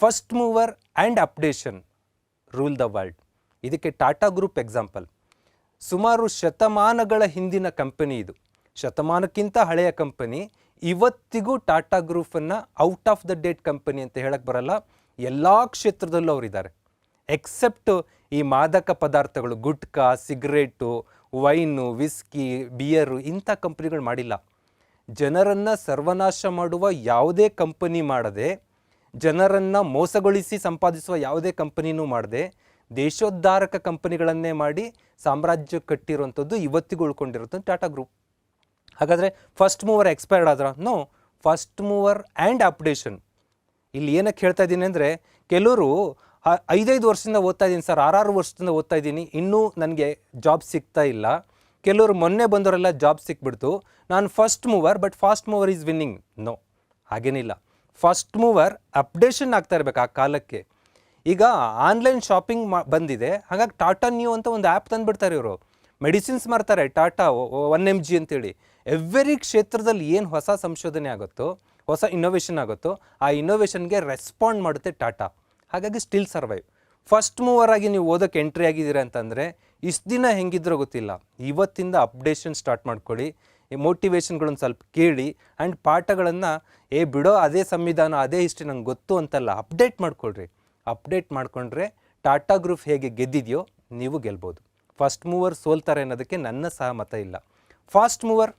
First mover and updation rule the world ಇದಕ್ಕೆ Tata group example ಸುಮಾರು ಶತಮಾನಗಳ ಹಿಂದಿನ ಕಂಪನಿ ಇದು. ಶತಮಾನಕ್ಕಿಂತ ಹಳೆಯ ಕಂಪನಿ ಇವತ್ತಿಗೂ Tata ಗ್ರೂಪನ್ನು out of the date company ಅಂತ ಹೇಳಕ್ಕೆ ಬರಲ್ಲ. ಎಲ್ಲ ಕ್ಷೇತ್ರದಲ್ಲೂ ಅವರಿದ್ದಾರೆ ಎಕ್ಸೆಪ್ಟ್ ಈ ಮಾದಕ ಪದಾರ್ಥಗಳು, gutka cigarette wine whisky beer ಇಂಥ ಕಂಪನಿಗಳು ಮಾಡಿಲ್ಲ. ಜನರನ್ನು ಸರ್ವನಾಶ ಮಾಡುವ ಯಾವುದೇ ಕಂಪನಿ ಮಾಡದೆ ಜನರನ್ನು ಮೋಸಗೊಳಿಸಿ ಸಂಪಾದಿಸುವ ಯಾವುದೇ ಕಂಪನಿನೂ ಮಾಡದೆ ದೇಶೋದ್ಧಾರಕ ಕಂಪನಿಗಳನ್ನೇ ಮಾಡಿ ಸಾಮ್ರಾಜ್ಯ ಕಟ್ಟಿರುವಂಥದ್ದು ಇವತ್ತಿಗೂ ಉಳ್ಕೊಂಡಿರುವಂಥದ್ದು ಟಾಟಾ ಗ್ರೂಪ್ ಹಾಗಾದರೆ ಫಸ್ಟ್ ಮೂವರ್ ಎಕ್ಸ್ಪೈರ್ಡ್ ಆದ್ರ? No first mover and updation ಇಲ್ಲಿ ಏನಕ್ಕೆ ಹೇಳ್ತಾ ಇದ್ದೀನಿ ಅಂದರೆ ಕೆಲವರು ಐದೈದು ವರ್ಷದಿಂದ ಓದ್ತಾ ಇದ್ದೀನಿ ಸರ್, ಆರಾರು ವರ್ಷದಿಂದ ಓದ್ತಾ ಇದ್ದೀನಿ, ಇನ್ನೂ ನನಗೆ ಜಾಬ್ ಸಿಗ್ತಾ ಇಲ್ಲ. ಕೆಲವರು ಮೊನ್ನೆ ಬಂದವರೆಲ್ಲ ಜಾಬ್ ಸಿಕ್ಬಿಡ್ತು. ನಾನು first mover but fast mover is winning no ಹಾಗೇನಿಲ್ಲ. ಫಸ್ಟ್ ಮೂವರ್ ಅಪ್ಡೇಷನ್ ಆಗ್ತಾ ಇರಬೇಕು ಆ ಕಾಲಕ್ಕೆ. ಈಗ ಆನ್ಲೈನ್ ಶಾಪಿಂಗ್ ಮಾ ಬಂದಿದೆ. ಹಾಗಾಗಿ ಟಾಟಾ ನ್ಯೂ ಅಂತ ಒಂದು ಆ್ಯಪ್ ತಂದುಬಿಡ್ತಾರೆ ಇವರು. ಮೆಡಿಸಿನ್ಸ್ ಮಾಡ್ತಾರೆ ಟಾಟಾ ಒನ್ ಎಂ ಜಿ ಅಂತೇಳಿ. ಎವ್ರಿ ಕ್ಷೇತ್ರದಲ್ಲಿ ಏನು ಹೊಸ ಸಂಶೋಧನೆ ಆಗುತ್ತೋ, ಹೊಸ ಇನ್ನೋವೇಷನ್ ಆಗುತ್ತೋ, ಆ ಇನ್ನೋವೇಷನ್ಗೆ ರೆಸ್ಪಾಂಡ್ ಮಾಡುತ್ತೆ ಟಾಟಾ ಹಾಗಾಗಿ ಸ್ಟಿಲ್ ಸರ್ವೈವ್ ಫಸ್ಟ್ ಮೂವರ್ ಆಗಿ ನೀವು ಓದೋಕ್ಕೆ ಎಂಟ್ರಿ ಆಗಿದ್ದೀರಾ ಅಂತಂದರೆ, ಇಷ್ಟು ದಿನ ಹೆಂಗಿದ್ರೋ ಗೊತ್ತಿಲ್ಲ. ಇವತ್ತಿಂದ ಅಪ್ಡೇಷನ್ ಸ್ಟಾರ್ಟ್ ಮಾಡ್ಕೊಳ್ಳಿ. ಈ ಮೋಟಿವೇಶನ್ಗಳನ್ನ ಸ್ವಲ್ಪ ಕೇಳಿ ಆ್ಯಂಡ್ ಪಾಠಗಳನ್ನು, ಏ ಬಿಡೋ ಅದೇ ಸಂವಿಧಾನ, ಅದೇ ಹಿಸ್ಟ್ರಿ ನಂಗೆ ಗೊತ್ತು ಅಂತಲ್ಲ ಅಪ್ಡೇಟ್ ಮಾಡ್ಕೊಳ್ರಿ. ಅಪ್ಡೇಟ್ ಮಾಡಿಕೊಂಡ್ರೆ ಟಾಟಾ ಗ್ರೂಪ್ ಹೇಗೆ ಗೆದ್ದಿದೆಯೋ ನೀವು ಗೆಲ್ಬೋದು. ಫಸ್ಟ್ ಮೂವರ್ ಸೋಲ್ತಾರೆ ಅನ್ನೋದಕ್ಕೆ ನನ್ನ ಸಹ ಮತ ಇಲ್ಲ fast mover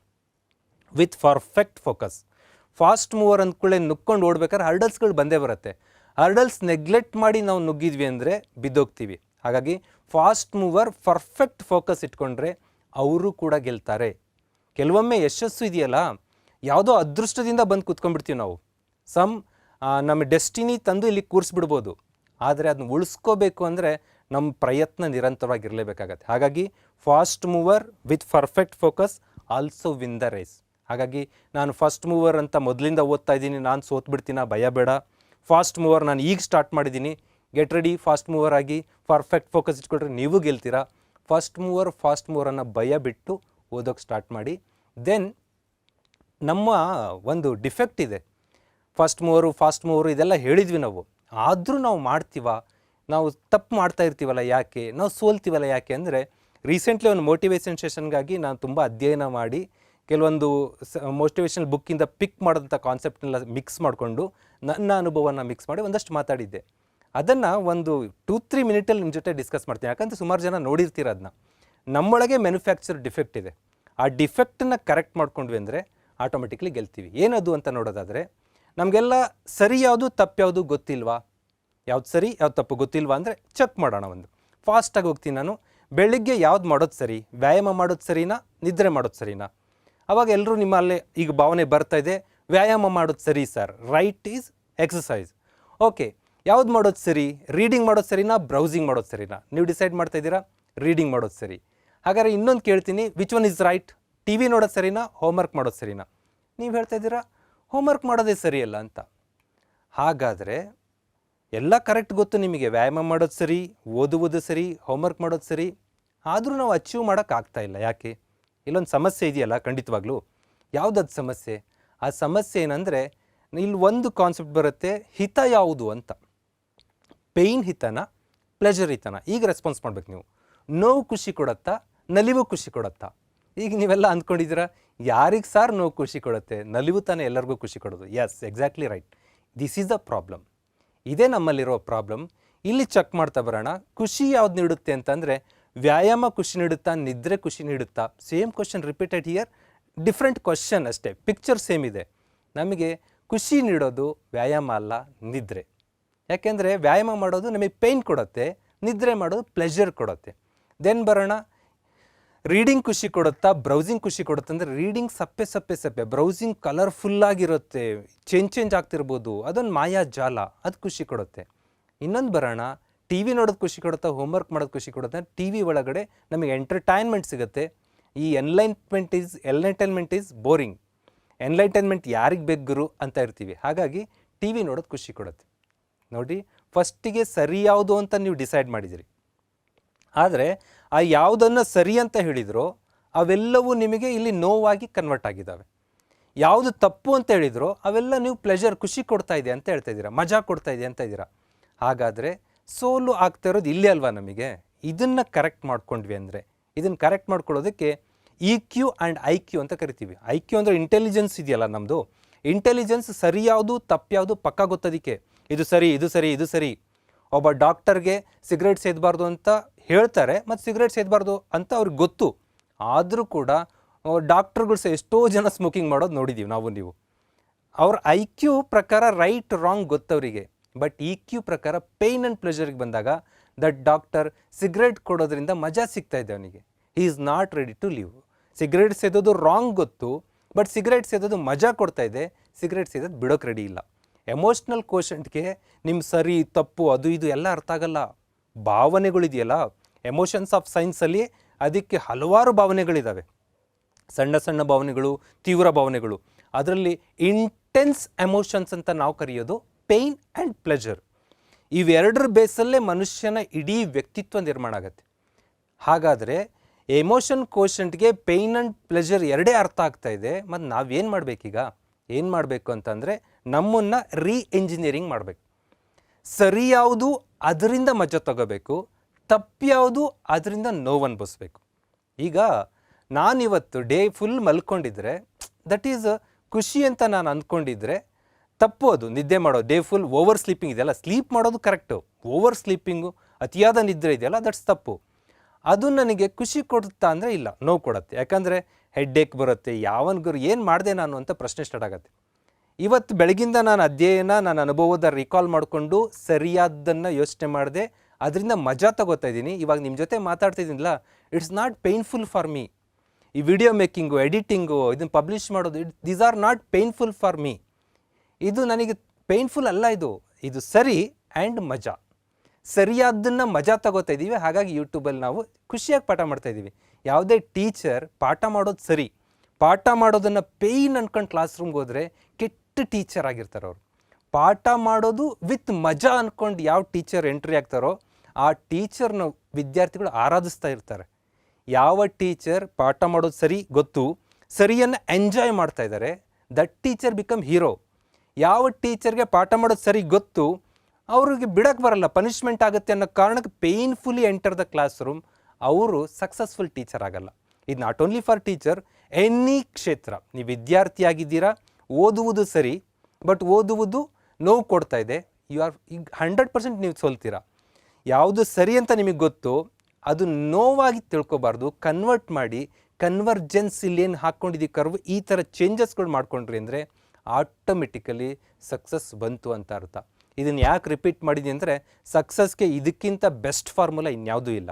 with perfect focus fast mover ಅಂದ್ಕೊಳ್ಳೆ ನುಕ್ಕೊಂಡು ಓಡ್ಬೇಕಾದ್ರೆ ಹರ್ಡಲ್ಸ್ಗಳು ಬಂದೇ ಬರುತ್ತೆ. ಹರ್ಡಲ್ಸ್ ನೆಗ್ಲೆಕ್ಟ್ ಮಾಡಿ ನಾವು ನುಗ್ಗಿದ್ವಿ ಅಂದರೆ ಬಿದ್ದೋಗ್ತೀವಿ. ಹಾಗಾಗಿ ಫಾಸ್ಟ್ ಮೂವರ್ ಪರ್ಫೆಕ್ಟ್ ಫೋಕಸ್ ಇಟ್ಕೊಂಡ್ರೆ ಅವರು ಕೂಡ ಗೆಲ್ತಾರೆ. ಕೆಲವೊಮ್ಮೆ ಯಶಸ್ಸು ಇದೆಯಲ್ಲ? ಯಾವುದೋ ಅದೃಷ್ಟದಿಂದ ಬಂದು ಕೂತ್ಕೊಂಡ್ಬಿಡ್ತೀವಿ ನಾವು. ಸಮ್ ನಮ್ಮ ಡೆಸ್ಟಿನಿ ತಂದು ಇಲ್ಲಿ ಕೂರಿಸ್ಬಿಡ್ಬೋದು. ಆದರೆ ಅದನ್ನ ಉಳಿಸ್ಕೋಬೇಕು ಅಂದರೆ ನಮ್ಮ ಪ್ರಯತ್ನ ನಿರಂತರವಾಗಿರಲೇಬೇಕಾಗತ್ತೆ. ಹಾಗಾಗಿ fast mover with perfect focus, also win the race. ಹಾಗಾಗಿ ನಾನು ಫಸ್ಟ್ ಮೂವರ್ ಅಂತ ಮೊದಲಿಂದ ಓದ್ತಾ ಇದ್ದೀನಿ, ನಾನು ಸೋತ್ಬಿಡ್ತೀನ? ಭಯ ಬೇಡ. ಫಾಸ್ಟ್ ಮೂವರ್ ನಾನು ಈಗ ಸ್ಟಾರ್ಟ್ ಮಾಡಿದ್ದೀನಿ. ಗೆಟ್ ರೆಡಿ, ಫಾಸ್ಟ್ ಮೂವರ್ ಆಗಿ, ಪರ್ಫೆಕ್ಟ್ ಫೋಕಸ್ ಇಟ್ಕೊಂಡ್ರೆ ನೀವು ಗೆಲ್ತೀರಾ? ಫಸ್ಟ್ ಮೂವರ್, ಫಾಸ್ಟ್ ಮೂವರನ್ನು ಭಯ ಬಿಟ್ಟು ಓದೋಕ್ಕೆ ಸ್ಟಾರ್ಟ್ ಮಾಡಿ. ದೆನ್ ನಮ್ಮ ಒಂದು ಡಿಫೆಕ್ಟ್ ಇದೆ. ಫಸ್ಟ್ ಮೂವರು ಫಾಸ್ಟ್ ಮೂವರು ಇದೆಲ್ಲ ಹೇಳಿದ್ವಿ ನಾವು. ಆದರೂ ನಾವು ಮಾಡ್ತೀವ? ನಾವು ತಪ್ಪು ಮಾಡ್ತಾ ಇರ್ತೀವಲ್ಲ ಯಾಕೆ? ನಾವು ಸೋಲ್ತೀವಲ್ಲ ಯಾಕೆ? ಅಂದರೆ ರೀಸೆಂಟ್ಲಿ ಒಂದು ಮೋಟಿವೇಶನ್ ಸೆಷನ್ಗಾಗಿ ನಾನು ತುಂಬ ಅಧ್ಯಯನ ಮಾಡಿ, ಕೆಲವೊಂದು ಸ ಮೋಟಿವೇಶನಲ್ ಬುಕ್ಕಿಂದ ಪಿಕ್ ಮಾಡಿದಂಥ ಕಾನ್ಸೆಪ್ಟ್ನೆಲ್ಲ ಮಿಕ್ಸ್ ಮಾಡಿಕೊಂಡು ನನ್ನ ಅನುಭವನ ಮಿಕ್ಸ್ ಮಾಡಿ ಒಂದಷ್ಟು ಮಾತಾಡಿದ್ದೆ. ಅದನ್ನು ಒಂದು ಟೂ ತ್ರೀ ಮಿನಿಟಲ್ಲಿ ನಿಮ್ಮ ಜೊತೆ ಡಿಸ್ಕಸ್ ಮಾಡ್ತೀನಿ. ಯಾಕಂದರೆ ಸುಮಾರು ಜನ ನೋಡಿರ್ತೀರ ಅದನ್ನ ನಮ್ಮೊಳಗೆ ಮ್ಯಾನುಫ್ಯಾಕ್ಚರ್ ಡಿಫೆಕ್ಟ್ ಇದೆ. ಆ ಡಿಫೆಕ್ಟನ್ನು ಕರೆಕ್ಟ್ ಮಾಡ್ಕೊಂಡ್ವಿ ಅಂದರೆ ಆಟೋಮೆಟಿಕ್ಲಿ ಗೆಲ್ತೀವಿ. ಏನದು ಅಂತ ನೋಡೋದಾದರೆ, ನಮಗೆಲ್ಲ ಸರಿ ಯಾವುದು, ತಪ್ಪು ಯಾವುದು ಗೊತ್ತಿಲ್ವಾ? ಯಾವ್ದು ಸರಿ, ಯಾವ್ದು ತಪ್ಪು ಗೊತ್ತಿಲ್ವಾ ಅಂದರೆ ಚೆಕ್ ಮಾಡೋಣ ಒಂದು. ಫಾಸ್ಟಾಗಿ ಹೋಗ್ತೀನಿ ನಾನು. ಬೆಳಿಗ್ಗೆ ಯಾವ್ದು ಮಾಡೋದು ಸರಿ? ವ್ಯಾಯಾಮ ಮಾಡೋದು ಸರಿನಾ? ನಿದ್ರೆ ಮಾಡೋದು ಸರಿನಾ? ಅವಾಗ ಎಲ್ಲರೂ ನಿಮ್ಮಲ್ಲಿ ಈಗ ಭಾವನೆ ಬರ್ತಾ ಇದೆ, ವ್ಯಾಯಾಮ ಮಾಡೋದು ಸರಿ sir. Right is exercise okay ಯಾವ್ದು ಮಾಡೋದು ಸರಿ? ರೀಡಿಂಗ್ ಮಾಡೋದು ಸರಿನಾ? ಬ್ರೌಸಿಂಗ್ ಮಾಡೋದು ಸರಿನಾ? ನೀವು ಡಿಸೈಡ್ ಮಾಡ್ತಾ ಇದ್ದೀರಾ? ರೀಡಿಂಗ್ ಮಾಡೋದು ಸರಿ. ಹಾಗಾದ್ರೆ ಇನ್ನೊಂದು ಕೇಳ್ತೀನಿ. Which one is right T V ನೋಡೋದು ಸರಿನಾ? ಹೋಮ್ವರ್ಕ್ ಮಾಡೋದು ಸರಿನಾ? ನೀವು ಹೇಳ್ತಾ ಇದ್ದೀರಾ? ಹೋಮ್ವರ್ಕ್ ಮಾಡೋದೇ ಸರಿಯಲ್ಲ ಅಂತ. ಹಾಗಾದರೆ ಎಲ್ಲ ಕರೆಕ್ಟ್ ಗೊತ್ತು ನಿಮಗೆ. ವ್ಯಾಯಾಮ ಮಾಡೋದು ಸರಿ, ಓದುವುದು ಸರಿ ಹೋಮ್ವರ್ಕ್ ಮಾಡೋದು ಸರಿ. ಆದರೂ ನಾವು ಅಚೀವ್ ಮಾಡೋಕ್ಕಾಗ್ತಾ ಇಲ್ಲ. ಯಾಕೆ? ಇಲ್ಲೊಂದು ಸಮಸ್ಯೆ ಇದೆಯಲ್ಲ ಖಂಡಿತವಾಗ್ಲೂ. ಯಾವುದದು ಸಮಸ್ಯೆ? ಆ ಸಮಸ್ಯೆ ಏನಂದರೆ ಇಲ್ಲಿ ಒಂದು ಕಾನ್ಸೆಪ್ಟ್ ಬರುತ್ತೆ, ಹಿತ ಯಾವುದು ಅಂತ. ಪೇಯ್ನ್ ಹಿತನ? ಪ್ಲೆಜರ್ ಹಿತನ? ಈಗ ರೆಸ್ಪಾನ್ಸ್ ಮಾಡ್ಬೇಕು ನೀವು. ನೋವು ಖುಷಿ ಕೊಡತ್ತಾ? ನಲಿವು ಖುಷಿ ಕೊಡತ್ತಾ? ಈಗ ನೀವೆಲ್ಲ ಅಂದ್ಕೊಂಡಿದ್ದೀರಾ, ಯಾರಿಗೆ ಸಾರ್ ನೋವು ಖುಷಿ ಕೊಡುತ್ತೆ? ನಲಿವು ತಾನೇ ಎಲ್ಲರಿಗೂ ಖುಷಿ ಕೊಡೋದು. Yes exactly right this is the problem ಇದೇ ನಮ್ಮಲ್ಲಿರೋ ಪ್ರಾಬ್ಲಮ್ ಇಲ್ಲಿ ಚೆಕ್ ಮಾಡ್ತಾ ಬರೋಣ, ಖುಷಿ ಯಾವ್ದು ನೀಡುತ್ತೆ ಅಂತಂದರೆ, ವ್ಯಾಯಾಮ ಖುಷಿ ನೀಡುತ್ತಾ, ನಿದ್ರೆ ಖುಷಿ ನೀಡುತ್ತಾ? Same question repeated here different question ಅಷ್ಟೇ. ಪಿಕ್ಚರ್ ಸೇಮ್ ಇದೆ. ನಮಗೆ ಖುಷಿ ನೀಡೋದು ವ್ಯಾಯಾಮ ಅಲ್ಲ, ನಿದ್ರೆ. ಯಾಕೆಂದರೆ ವ್ಯಾಯಾಮ ಮಾಡೋದು ನಮಗೆ ಪೇಯ್ನ್ ಕೊಡುತ್ತೆ, ನಿದ್ರೆ ಮಾಡೋದು ಪ್ಲೆಷರ್ ಕೊಡುತ್ತೆ. ದೆನ್ ಬರೋಣ ರೀಡಿಂಗ್ ಖುಷಿ ಕೊಡುತ್ತಾ, ಬ್ರೌಸಿಂಗ್ ಖುಷಿ ಕೊಡುತ್ತೆ ಅಂದರೆ ರೀಡಿಂಗ್ ಸಪ್ಪೆ ಸಪ್ಪೆ ಸಪ್ಪೆ, ಬ್ರೌಸಿಂಗ್ ಕಲರ್ಫುಲ್ಲಾಗಿರುತ್ತೆ ಚೇಂಜ್ ಚೇಂಜ್ ಆಗ್ತಿರ್ಬೋದು, ಅದೊಂದು ಮಾಯಾ ಜಾಲ, ಅದು ಖುಷಿ ಕೊಡುತ್ತೆ. ಇನ್ನೊಂದು ಬರೋಣ ಟಿ ವಿ ನೋಡೋದು ಖುಷಿ ಕೊಡುತ್ತಾ ಹೋಮ್ವರ್ಕ್ ಮಾಡೋದು ಖುಷಿ ಕೊಡುತ್ತೆ ಟಿ ವಿ ಒಳಗಡೆ ನಮಗೆ ಎಂಟರ್ಟೈನ್ಮೆಂಟ್ ಸಿಗುತ್ತೆ. ಈ enlightenment is enlightenment is boring enlightenment ಯಾರಿಗೆ ಬೇಕು ಅಂತ ಇರ್ತೀವಿ. ಹಾಗಾಗಿ ಟಿ ವಿ ನೋಡೋದು ಖುಷಿ ಕೊಡುತ್ತೆ. ನೋಡಿ ಫಸ್ಟಿಗೆ ಸರಿ ಯಾವುದು ಅಂತ ನೀವು ಡಿಸೈಡ್ ಮಾಡಿದಿರಿ. ಆದರೆ ಆ ಯಾವುದನ್ನು ಸರಿ ಅಂತ ಹೇಳಿದ್ರೋ ಅವೆಲ್ಲವೂ ನಿಮಗೆ ಇಲ್ಲಿ ನೋವಾಗಿ ಕನ್ವರ್ಟ್ ಆಗಿದ್ದಾವೆ. ಯಾವುದು ತಪ್ಪು ಅಂತ ಹೇಳಿದ್ರೋ ಅವೆಲ್ಲ ನೀವು ಪ್ಲೆಜರ್ ಖುಷಿ ಕೊಡ್ತಾ ಇದೆ ಅಂತ ಹೇಳ್ತಾ ಇದ್ದೀರಾ, ಮಜಾ ಕೊಡ್ತಾ ಇದೆ ಅಂತ ಇದ್ದೀರಾ. ಹಾಗಾದರೆ ಸೋಲು ಆಗ್ತಾ ಇರೋದು ಇಲ್ಲೇ ಅಲ್ವಾ ನಮಗೆ? ಇದನ್ನು ಕರೆಕ್ಟ್ ಮಾಡ್ಕೊಂಡ್ವಿ ಅಂದರೆ. ಇದನ್ನು ಕರೆಕ್ಟ್ ಮಾಡ್ಕೊಳ್ಳೋದಕ್ಕೆ E Q and I Q ಅಂತ ಕರಿತೀವಿ. ಐ ಕ್ಯೂ ಅಂದರೆ ಇಂಟೆಲಿಜೆನ್ಸ್ ಇದೆಯಲ್ಲ ನಮ್ಮದು ಇಂಟೆಲಿಜೆನ್ಸ್ ಸರಿ ಯಾವುದು, ತಪ್ಪು ಯಾವುದು ಪಕ್ಕ ಗೊತ್ತದಕ್ಕೆ. ಇದು ಸರಿ ಇದು ಸರಿ ಇದು ಸರಿ. ಒಬ್ಬ ಡಾಕ್ಟರ್ಗೆ ಸಿಗರೇಟ್ ಸೇದಬಾರ್ದು ಅಂತ ಹೇಳ್ತಾರೆ, ಮತ್ತು ಸಿಗರೇಟ್ ಸೇದಬಾರ್ದು ಅಂತ ಅವ್ರಿಗೆ ಗೊತ್ತು. ಆದರೂ ಕೂಡ ಡಾಕ್ಟ್ರುಗಳು ಸಹ ಎಷ್ಟೋ ಜನ ಸ್ಮೋಕಿಂಗ್ ಮಾಡೋದು ನೋಡಿದ್ದೀವಿ ನಾವು, ನೀವು. ಅವ್ರ ಐ ಕ್ಯೂ ಪ್ರಕಾರ ರೈಟ್ ರಾಂಗ್ ಗೊತ್ತವರಿಗೆ. ಬಟ್ ಇ ಕ್ಯೂ ಪ್ರಕಾರ ಪೇಯ್ನ್ ಆ್ಯಂಡ್ ಪ್ಲೆಜರಿಗೆ ಬಂದಾಗ ದಟ್ ಡಾಕ್ಟರ್ ಸಿಗರೇಟ್ ಕೊಡೋದ್ರಿಂದ ಮಜಾ ಸಿಗ್ತಾ ಇದೆ ಅವನಿಗೆ. He is not ready to leave cigarette ಸೇದೋದು wrong ಗೊತ್ತು ಬಟ್ ಸಿಗರೇಟ್ ಸೇದೋದು ಮಜಾ ಕೊಡ್ತಾ ಇದೆ. ಸಿಗರೇಟ್ ಸೇದೋದು ಬಿಡೋಕೆ ರೆಡಿ ಇಲ್ಲ. ಎಮೋಷ್ನಲ್ ಕೋಶಂಟ್ಗೆ ನಿಮ್ಮ ಸರಿ, ತಪ್ಪು, ಅದು ಇದು ಎಲ್ಲ ಅರ್ಥ ಆಗಲ್ಲ. ಭಾವನೆಗಳಿದೆಯಲ್ಲ. ಎಮೋಷನ್ಸ್ ಆಫ್ ಸೈನ್ಸಲ್ಲಿ ಅದಕ್ಕೆ ಹಲವಾರು ಭಾವನೆಗಳಿದ್ದಾವೆ ಸಣ್ಣ ಸಣ್ಣ ಭಾವನೆಗಳು, ತೀವ್ರ ಭಾವನೆಗಳು. ಅದರಲ್ಲಿ ಇಂಟೆನ್ಸ್ ಎಮೋಷನ್ಸ್ ಅಂತ ನಾವು ಕರೆಯೋದು ಪೇಯ್ನ್ ಆ್ಯಂಡ್ ಪ್ಲೆಜರ್ ಇವೆರಡರ ಬೇಸಲ್ಲೇ ಮನುಷ್ಯನ ಇಡೀ ವ್ಯಕ್ತಿತ್ವ ನಿರ್ಮಾಣ ಆಗುತ್ತೆ. ಹಾಗಾದರೆ ಎಮೋಷನ್ ಕೋಶಂಟ್ಗೆ ಪೇಯ್ನ್ ಆ್ಯಂಡ್ ಪ್ಲೆಜರ್ ಎರಡೇ ಅರ್ಥ ಆಗ್ತಾ ಇದೆ. ಮತ್ತು ನಾವೇನು ಮಾಡಬೇಕೀಗ? ಏನು ಮಾಡಬೇಕು ಅಂತಂದರೆ ನಮ್ಮನ್ನು ರೀ ಎಂಜಿನಿಯರಿಂಗ್ ಮಾಡಬೇಕು. ಸರಿಯಾವುದು ಅದರಿಂದ ಮಜಾ ತಗೋಬೇಕು. ತಪ್ಪು ಯಾವುದು ಅದರಿಂದ ನೋವು ಅನುಭವಿಸ್ಬೇಕು ಈಗ ನಾನಿವತ್ತು ಡೇ ಫುಲ್ ಮಲ್ಕೊಂಡಿದ್ರೆ, ದಟ್ ಈಸ್ ಖುಷಿ ಅಂತ ನಾನು ಅಂದ್ಕೊಂಡಿದ್ರೆ ತಪ್ಪು ಅದು ನಿದ್ದೆ ಮಾಡೋದು. ಡೇ ಫುಲ್ ಓವರ್ ಸ್ಲೀಪಿಂಗ್ ಇದೆಯಲ್ಲ? ಸ್ಲೀಪ್ ಮಾಡೋದು ಕರೆಕ್ಟು. ಓವರ್ ಸ್ಲೀಪಿಂಗು, ಅತಿಯಾದ ನಿದ್ರೆ ಇದೆಯಲ್ಲ? ದಟ್ಸ್ ತಪ್ಪು. ಅದು ನನಗೆ ಖುಷಿ ಕೊಡುತ್ತಾ ಅಂದರೆ ಇಲ್ಲ, ನೋವು ಕೊಡುತ್ತೆ. ಯಾಕಂದರೆ ಹೆಡ್ಡೇಕ್ ಬರುತ್ತೆ ಯಾವನಿಗೂ ಏನು ಮಾಡಿದೆ ನಾನು ಅಂತ ಪ್ರಶ್ನೆ ಸ್ಟಾರ್ಟ್ ಆಗುತ್ತೆ. ಇವತ್ತು ಬೆಳಗಿಂದ ನಾನು ಅಧ್ಯಯನ, ನನ್ನ ಅನುಭವದ ರಿಕಾಲ್ ಮಾಡಿಕೊಂಡು ಸರಿಯಾದ್ದನ್ನು ಯೋಚನೆ ಮಾಡಿದೆ ಅದರಿಂದ ಮಜಾ ತಗೋತಾ ಇದ್ದೀನಿ. ಇವಾಗ ನಿಮ್ಮ ಜೊತೆ ಮಾತಾಡ್ತಿದ್ದೀನಲ್ಲ it's not painful for me ಈ ವಿಡಿಯೋ ಮೇಕಿಂಗು ಎಡಿಟಿಂಗು ಇದನ್ನು ಪಬ್ಲಿಷ್ ಮಾಡೋದು it these are not painful for me ಇದು ನನಗೆ ಪೇಯ್ನ್ಫುಲ್ ಅಲ್ಲ ಇದು. ಇದು ಸರಿ ಆ್ಯಂಡ್ ಮಜಾ. ಸರಿಯಾದ್ದನ್ನು ಮಜಾ ತಗೋತಾ ಇದ್ದೀವಿ. ಹಾಗಾಗಿ ಯೂಟ್ಯೂಬಲ್ಲಿ ನಾವು ಖುಷಿಯಾಗಿ ಪಾಠ ಮಾಡ್ತಾ ಇದ್ದೀವಿ. ಯಾವುದೇ ಟೀಚರ್ ಪಾಠ ಮಾಡೋದು ಸರಿ. ಪಾಠ ಮಾಡೋದನ್ನು ಪೇಯ್ನ್ ಅನ್ಕೊಂಡು ಕ್ಲಾಸ್ ರೂಮ್ಗೆ ಹೋದರೆ ಕೆಟ್ಟ ಟೀಚರ್ ಆಗಿರ್ತಾರೆ ಅವರು. ಪಾಠ ಮಾಡೋದು ವಿತ್ ಮಜಾ ಅಂದ್ಕೊಂಡು ಯಾವ ಟೀಚರ್ ಎಂಟ್ರಿ ಆಗ್ತಾರೋ ಆ ಟೀಚರ್ನ ವಿದ್ಯಾರ್ಥಿಗಳು ಆರಾಧಿಸ್ತಾ ಇರ್ತಾರೆ. ಯಾವ ಟೀಚರ್ ಪಾಠ ಮಾಡೋದು ಸರಿ ಗೊತ್ತು, ಸರಿಯನ್ನು ಎಂಜಾಯ್ ಮಾಡ್ತಾ ಇದ್ದಾರೆ, ದಟ್ ಟೀಚರ್ ಬಿಕಮ್ ಹೀರೋ. ಯಾವ ಟೀಚರ್ಗೆ ಪಾಠ ಮಾಡೋದು ಸರಿ ಗೊತ್ತು, ಅವ್ರಿಗೆ ಬಿಡಕ್ಕೆ ಬರಲ್ಲ, ಪನಿಷ್ಮೆಂಟ್ ಆಗುತ್ತೆ ಅನ್ನೋ ಕಾರಣಕ್ಕೆ painfully enter the class room ಅವರು ಸಕ್ಸಸ್ಫುಲ್ ಟೀಚರ್ ಆಗಲ್ಲ. ಇದು not only for teacher any ಕ್ಷೇತ್ರ. ನೀವು ವಿದ್ಯಾರ್ಥಿ ಆಗಿದ್ದೀರಾ, ಓದುವುದು ಸರಿ ಬಟ್ ಓದುವುದು ನೋವು ಕೊಡ್ತಾ ಇದೆ. ಯು ಆರ್ ಈಗ ಹಂಡ್ರೆಡ್ ಪರ್ಸೆಂಟ್ ನೀವು ಸೋಲ್ತೀರಾ. ಯಾವುದು ಸರಿ ಅಂತ ನಿಮಗೆ ಗೊತ್ತು ಅದು ನೋವಾಗಿ ತಿಳ್ಕೊಬಾರ್ದು ಕನ್ವರ್ಟ್ ಮಾಡಿ ಕನ್ವರ್ಜೆನ್ಸ್ ಇಲ್ಲೇನು ಹಾಕ್ಕೊಂಡಿದ್ದೀವಿ ಕರ್ವ್ ಈ ಥರ ಚೇಂಜಸ್ಗಳು ಮಾಡ್ಕೊಂಡ್ರಿ ಅಂದರೆ ಆಟೋಮೆಟಿಕಲಿ ಸಕ್ಸಸ್ ಬಂತು ಅಂತ ಅರ್ಥ. ಇದನ್ನು ಯಾಕೆ ರಿಪೀಟ್ ಮಾಡಿದ್ದೀನಿ ಅಂದರೆ ಸಕ್ಸಸ್ಗೆ ಇದಕ್ಕಿಂತ ಬೆಸ್ಟ್ ಫಾರ್ಮುಲಾ ಇನ್ಯಾವುದೂ ಇಲ್ಲ.